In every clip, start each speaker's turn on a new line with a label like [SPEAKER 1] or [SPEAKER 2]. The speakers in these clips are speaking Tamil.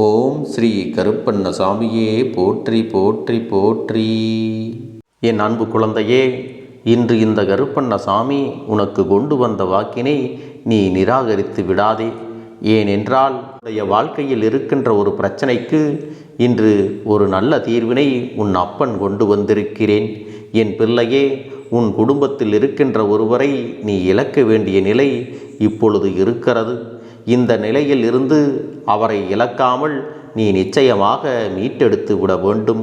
[SPEAKER 1] ஓம் ஸ்ரீ கருப்பண்ண சாமியே போற்றி போற்றி போற்றி. என் அன்பு குழந்தையே இன்று இந்த கருப்பண்ண சாமி உனக்கு கொண்டு வந்த வாக்கினை நீ நிராகரித்து விடாதே. ஏனென்றால் உடைய வாழ்க்கையில் இருக்கின்ற ஒரு பிரச்சனைக்கு இன்று ஒரு நல்ல தீர்வினை உன் அப்பன் கொண்டு வந்திருக்கிறேன். என் பிள்ளையே உன் குடும்பத்தில் இருக்கின்ற ஒருவரை நீ இழக்க வேண்டிய நிலை இப்பொழுது இருக்கிறது. இந்த நிலையில் இருந்து அவரை இழக்காமல் நீ நிச்சயமாக மீட்டெடுத்து விட வேண்டும்.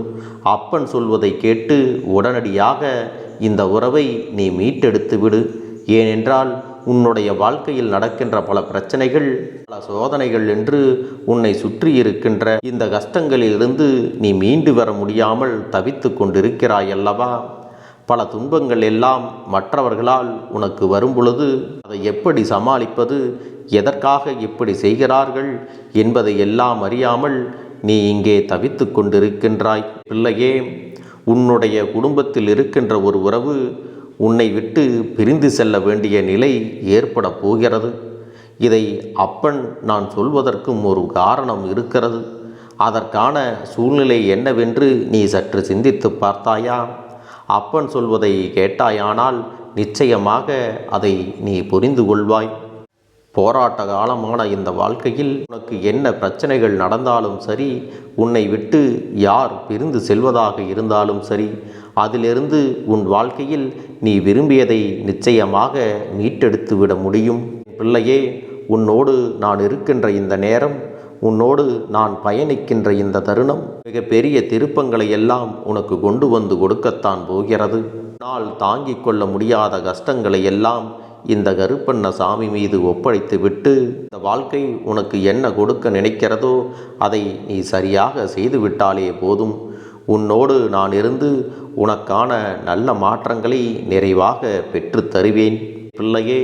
[SPEAKER 1] அப்பன் சொல்வதை கேட்டு உடனடியாக இந்த உறவை நீ மீட்டெடுத்து விடு. ஏனென்றால் உன்னுடைய வாழ்க்கையில் நடக்கின்ற பல பிரச்சனைகள் பல சோதனைகள் என்று உன்னை சுற்றி இருக்கின்ற இந்த கஷ்டங்களிலிருந்து நீ மீண்டு வர முடியாமல் தவித்து கொண்டிருக்கிறாய் அல்லவா பல துன்பங்கள் எல்லாம் மற்றவர்களால் உனக்கு வரும்பொழுது அதை எப்படி சமாளிப்பது எதற்காக இப்படி செய்கிறார்கள் என்பதை எல்லாம் அறியாமல் நீ இங்கே தவித்து கொண்டிருக்கின்றாய். பிள்ளையே உன்னுடைய குடும்பத்தில் இருக்கின்ற ஒரு உறவு உன்னை விட்டு பிரிந்து செல்ல வேண்டிய நிலை ஏற்பட போகிறது. இதை அப்பன் நான் சொல்வதற்கும் ஒரு காரணம் இருக்கிறது. அதற்கான சூழ்நிலை என்னவென்று நீ சற்று சிந்தித்து பார்த்தாயா? அப்பன் சொல்வதை கேட்டாயானால் நிச்சயமாக அதை நீ புரிந்து கொள்வாய். போராட்ட காலமான இந்த வாழ்க்கையில் உனக்கு என்ன பிரச்சனைகள் நடந்தாலும் சரி உன்னை விட்டு யார் பிரிந்து செல்வதாக இருந்தாலும் சரி அதிலிருந்து உன் வாழ்க்கையில் நீ விரும்பியதை நிச்சயமாக மீட்டெடுத்து விட முடியும் பிள்ளையே உன்னோடு நான் இருக்கின்ற இந்த நேரம் உன்னோடு நான் பயணிக்கின்ற இந்த தருணம் மிகப்பெரிய திருப்பங்களை எல்லாம் உனக்கு கொண்டு வந்து கொடுக்கத்தான் போகிறது. நாள் தாங்கிக் கொள்ள முடியாத கஷ்டங்களை எல்லாம் இந்த கருப்பண்ண சாமி மீது ஒப்படைத்து விட்டு இந்த வாழ்க்கை உனக்கு என்ன கொடுக்க நினைக்கிறதோ அதை நீ சரியாக செய்துவிட்டாலே போதும். உன்னோடு நான் இருந்து உனக்கான நல்ல மாற்றங்களை நிறைவாக பெற்று தருவேன். பிள்ளையே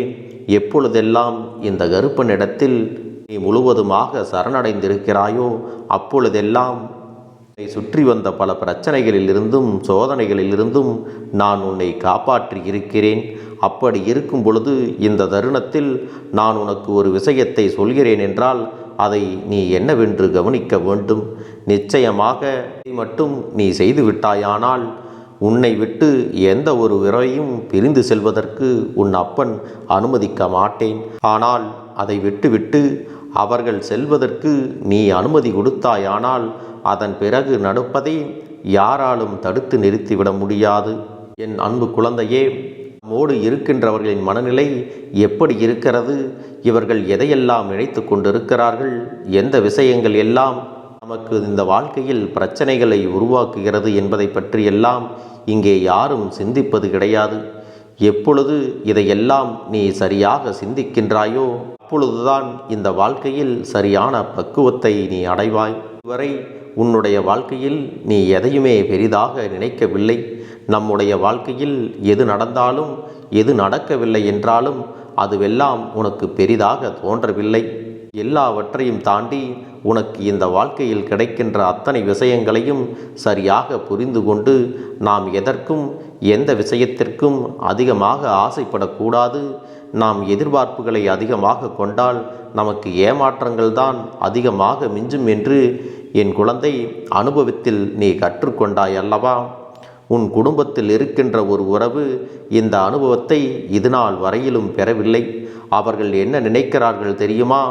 [SPEAKER 1] எப்பொழுதெல்லாம் இந்த கருப்பனிடத்தில் நீ முழுவதுமாக சரணடைந்திருக்கிறாயோ அப்பொழுதெல்லாம் உன்னை சுற்றி வந்த பல பிரச்சனைகளிலிருந்தும் சோதனைகளிலிருந்தும் நான் உன்னை காப்பாற்றி இருக்கிறேன் அப்படி இருக்கும் பொழுது இந்த தருணத்தில் நான் உனக்கு ஒரு விஷயத்தை சொல்கிறேன் என்றால் அதை நீ என்னவென்று கவனிக்க வேண்டும். நிச்சயமாக மட்டும் நீ செய்து விட்டாயானால் உன்னை விட்டு எந்த ஒரு விரையும் பிரிந்து செல்வதற்கு உன் அப்பன் அனுமதிக்க மாட்டேன். ஆனால் அதை விட்டுவிட்டு அவர்கள் செல்வதற்கு நீ அனுமதி கொடுத்தாயானால் அதன் பிறகு நடப்பதை யாராலும் தடுத்து நிறுத்திவிட முடியாது. என் அன்பு குழந்தையே நம்மோடு இருக்கின்றவர்களின் மனநிலை எப்படி இருக்கிறது? இவர்கள் எதையெல்லாம் இணைத்து கொண்டிருக்கிறார்கள்? எந்த விஷயங்கள் எல்லாம் நமக்கு இந்த வாழ்க்கையில் பிரச்சனைகளை உருவாக்குகிறது என்பதை பற்றியெல்லாம் இங்கே யாரும் சிந்திப்பது கிடையாது. எப்பொழுது இதையெல்லாம் நீ சரியாக சிந்திக்கின்றாயோ அப்பொழுதுதான் இந்த வாழ்க்கையில் சரியான பக்குவத்தை நீ அடைவாய். இதுவரை உன்னுடைய வாழ்க்கையில் நீ எதையுமே பெரிதாக நினைக்கவில்லை. நம்முடைய வாழ்க்கையில் எது நடந்தாலும் எது நடக்கவில்லை என்றாலும் அதுவெல்லாம் உனக்கு பெரிதாக தோன்றவில்லை. எல்லாவற்றையும் தாண்டி உனக்கு இந்த வாழ்க்கையில் கிடைக்கின்ற அத்தனை விஷயங்களையும் சரியாக புரிந்து கொண்டு நாம் எதற்கும் எந்த விஷயத்திற்கும் அதிகமாக ஆசைப்படக்கூடாது. நாம் எதிர்பார்ப்புகளை அதிகமாக கொண்டால் நமக்கு ஏமாற்றங்கள் தான் அதிகமாக மிஞ்சும் என்று என் குழந்தை அனுபவத்தில் நீ கற்றுக்கொண்டாய் அல்லவா? உன் குடும்பத்தில் இருக்கின்ற ஒரு உறவு இந்த அனுபவத்தை இதுநாள் வரையிலும் பெறவில்லை. அவர்கள் என்ன நினைக்கிறார்கள் தெரியுமா?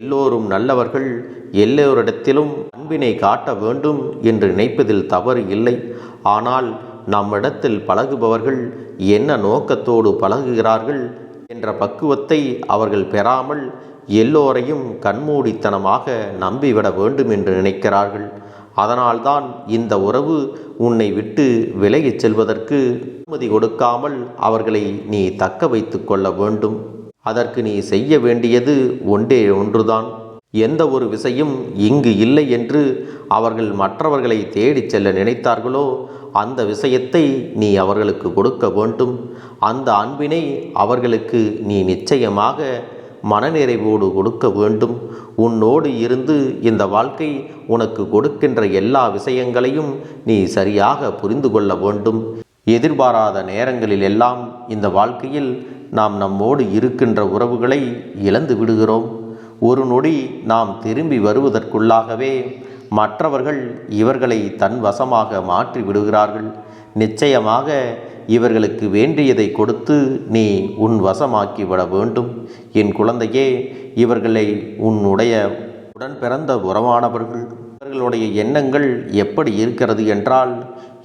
[SPEAKER 1] எல்லோரும் நல்லவர்கள் எல்லோரிடத்திலும் அன்பினை காட்ட வேண்டும் என்று நினைப்பதில் தவறு இல்லை. ஆனால் நம்மிடத்தில் பழகுபவர்கள் என்ன நோக்கத்தோடு பழகுகிறார்கள் என்ற பக்குவத்தை அவர்கள் பெறாமல் எல்லோரையும் கண்மூடித்தனமாக நம்பிவிட வேண்டும் என்று நினைக்கிறார்கள். அதனால்தான் இந்த உறவு உன்னை விட்டு விலகிச் செல்வதற்கு அனுமதி கொடுக்காமல் அவர்களை நீ தக்க வைத்து கொள்ள வேண்டும். அதற்கு நீ செய்ய வேண்டியது ஒன்றே ஒன்றுதான். எந்த ஒரு விஷயம் இங்கு இல்லை என்று அவர்கள் மற்றவர்களை தேடிச் செல்ல நினைத்தார்களோ அந்த விஷயத்தை நீ அவர்களுக்கு கொடுக்க வேண்டும். அந்த அன்பினை அவர்களுக்கு நீ நிச்சயமாக மனநிறைவோடு கொடுக்க வேண்டும். உன்னோடு இருந்து இந்த வாழ்க்கை உனக்கு கொடுக்கின்ற எல்லா விஷயங்களையும் நீ சரியாக புரிந்து கொள்ள வேண்டும். எதிர்பாராத நேரங்களில் எல்லாம் இந்த வாழ்க்கையில் நாம் நம்மோடு இருக்கின்ற உறவுகளை இழந்து விடுகிறோம். ஒரு நொடி நாம் திரும்பி வருவதற்குள்ளாகவே மற்றவர்கள் இவர்களை தன் வசமாக மாற்றி விடுகிறார்கள். நிச்சயமாக இவர்களுக்கு வேண்டியதை கொடுத்து நீ உன் வசமாக்கி விட வேண்டும். என் குழந்தையே இவர்களை உன்னுடைய உடன் பிறந்த உறவானவர்கள் இவர்களுடைய எண்ணங்கள் எப்படி இருக்கிறது என்றால்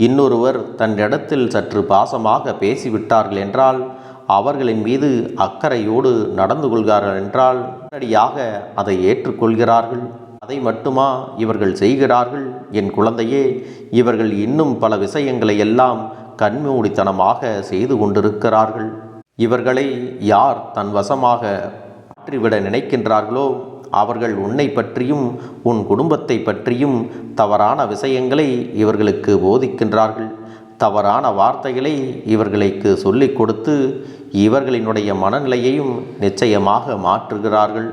[SPEAKER 1] இன்னொருவர் தன் இடத்தில் சற்று பாசமாக பேசிவிட்டார்கள் என்றால் அவர்களின் மீது அக்கறையோடு நடந்து கொள்கிறார்கள் என்றால் உடனடியாக அதை ஏற்றுக்கொள்கிறார்கள். அதை மட்டுமா இவர்கள் செய்கிறார்கள்? என் குழந்தையே இவர்கள் இன்னும் பல விஷயங்களை எல்லாம் கண்மூடித்தனமாக செய்து கொண்டிருக்கிறார்கள். இவர்களை யார் தன் வசமாக மாற்றிவிட நினைக்கின்றார்களோ அவர்கள் உன்னை பற்றியும் உன் குடும்பத்தை பற்றியும் தவறான விஷயங்களை இவர்களுக்கு போதிக்கின்றார்கள். தவறான வார்த்தைகளை இவர்களுக்கு சொல்லிக் கொடுத்து இவர்களினுடைய மனநிலையையும் நிச்சயமாக மாற்றுகிறார்கள்.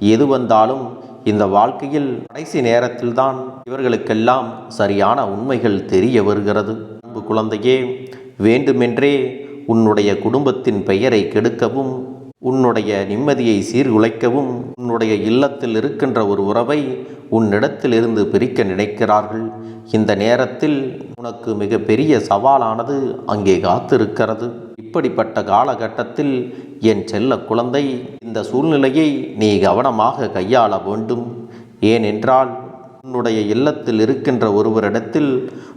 [SPEAKER 1] எது வந்தாலும் இந்த வாழ்க்கையில் கடைசி நேரத்தில்தான் இவர்களுக்கெல்லாம் சரியான உண்மைகள் தெரிய வருகிறது. அன்பு குழந்தையே வேண்டுமென்றே உன்னுடைய குடும்பத்தின் பெயரை கெடுக்கவும் உன்னுடைய நிம்மதியை சீர்குலைக்கவும் உன்னுடைய இல்லத்தில் இருக்கின்ற ஒரு உறவை உன்னிடத்திலிருந்து பிரிக்க நினைக்கிறார்கள். இந்த நேரத்தில் உனக்கு மிக பெரிய சவாலானது அங்கே காத்திருக்கிறது. இப்படிப்பட்ட காலகட்டத்தில் என் செல்ல குழந்தை இந்த சூழ்நிலையை நீ கவனமாக கையாள வேண்டும். ஏனென்றால் உன்னுடைய இல்லத்தில் இருக்கின்ற ஒருவரிடத்தில்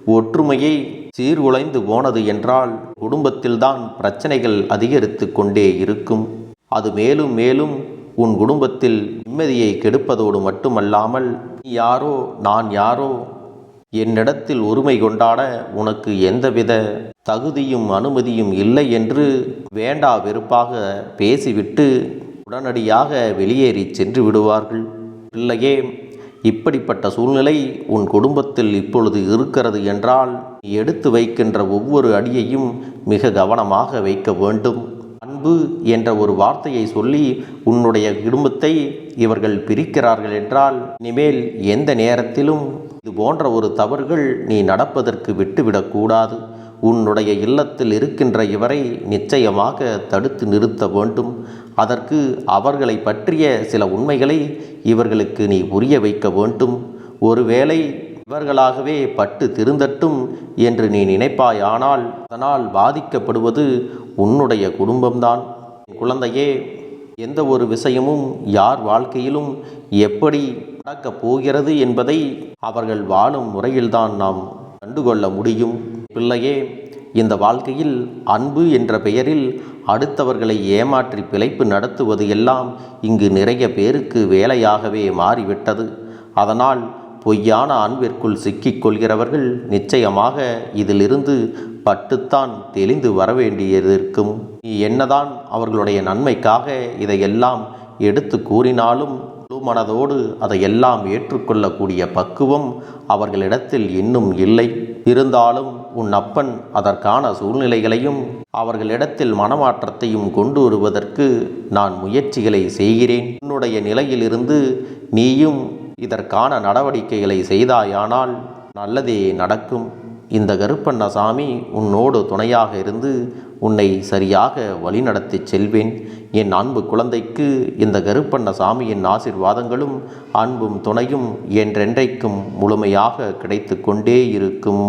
[SPEAKER 1] ஒற்றுமையை சீர்குலைந்து போனது என்றால் குடும்பத்தில்தான் பிரச்சனைகள் அதிகரித்து கொண்டே இருக்கும். அது மேலும் மேலும் உன் குடும்பத்தில் நிம்மதியை கெடுப்பதோடு மட்டுமல்லாமல் நீ யாரோ நான் யாரோ? என்னிடத்தில் உரிமை கொண்டாட உனக்கு எந்தவித தகுதியும் அனுமதியும் இல்லை என்று வேண்டா வெறுப்பாக பேசிவிட்டு உடனடியாக வெளியேறி சென்று விடுவார்கள். பிள்ளையே இப்படிப்பட்ட சூழ்நிலை உன் குடும்பத்தில் இப்பொழுது இருக்கிறது என்றால் நீ எடுத்து வைக்கின்ற ஒவ்வொரு அடியையும் மிக கவனமாக வைக்க வேண்டும். அன்பு என்ற ஒரு வார்த்தையை சொல்லி உன்னுடைய குடும்பத்தை இவர்கள் பிரிக்கிறார்கள் என்றால் இனிமேல் எந்த நேரத்திலும் இது போன்ற ஒரு தவறுகள் நீ நடப்பதற்கு விட்டுவிடக்கூடாது உன்னுடைய இல்லத்தில் இருக்கின்ற இவரை நிச்சயமாக தடுத்து நிறுத்த வேண்டும். அதற்கு அவர்களை பற்றிய சில உண்மைகளை இவர்களுக்கு நீ புரிய வைக்க வேண்டும். ஒருவேளை இவர்களாகவே பட்டு திருந்தட்டும் என்று நீ நினைப்பாயானால் அதனால் பாதிக்கப்படுவது உன்னுடைய குடும்பம்தான். குழந்தையே எந்த ஒரு விஷயமும் யார் வாழ்க்கையிலும் எப்படி நடக்கப் போகிறது என்பதை அவர்கள் வாழும் முறையில்தான் நாம் கண்டுகொள்ள முடியும். பிள்ளையே இந்த வாழ்க்கையில் அன்பு என்ற பெயரில் அடுத்தவர்களை ஏமாற்றி பிழைப்பு நடத்துவது எல்லாம் இங்கு நிறைய பேருக்கு வேலையாகவே மாறிவிட்டது. அதனால் பொய்யான அன்பிற்குள் சிக்கிக் கொள்கிறவர்கள் நிச்சயமாக இதிலிருந்து பட்டுத்தான் தெளிந்து வரவேண்டியதிருக்கும் நீ என்னதான் அவர்களுடைய நன்மைக்காக இதையெல்லாம் எடுத்து கூறினாலும் மனதோடு அதையெல்லாம் ஏற்றுக்கொள்ளக்கூடிய பக்குவம் அவர்களிடத்தில் இன்னும் இல்லை. இருந்தாலும் உன் அப்பன் அதற்கான சூழ்நிலைகளையும் அவர்களிடத்தில் மனமாற்றத்தையும் கொண்டு வருவதற்கு நான் முயற்சிகளை செய்கிறேன். உன்னுடைய நிலையிலிருந்து நீயும் இதற்கான நடவடிக்கைகளை செய்தாயானால் நல்லதே நடக்கும். இந்த கருப்பண்ணசாமி உன்னோடு துணையாக இருந்து உன்னை சரியாக வழிநடத்திச் செல்வேன். என் அன்பு குழந்தைக்கு இந்த கருப்பண்ணசாமியின் ஆசிர்வாதங்களும் அன்பும் துணையும் என்றென்றைக்கும் முழுமையாக கிடைத்து கொண்டே இருக்கும்.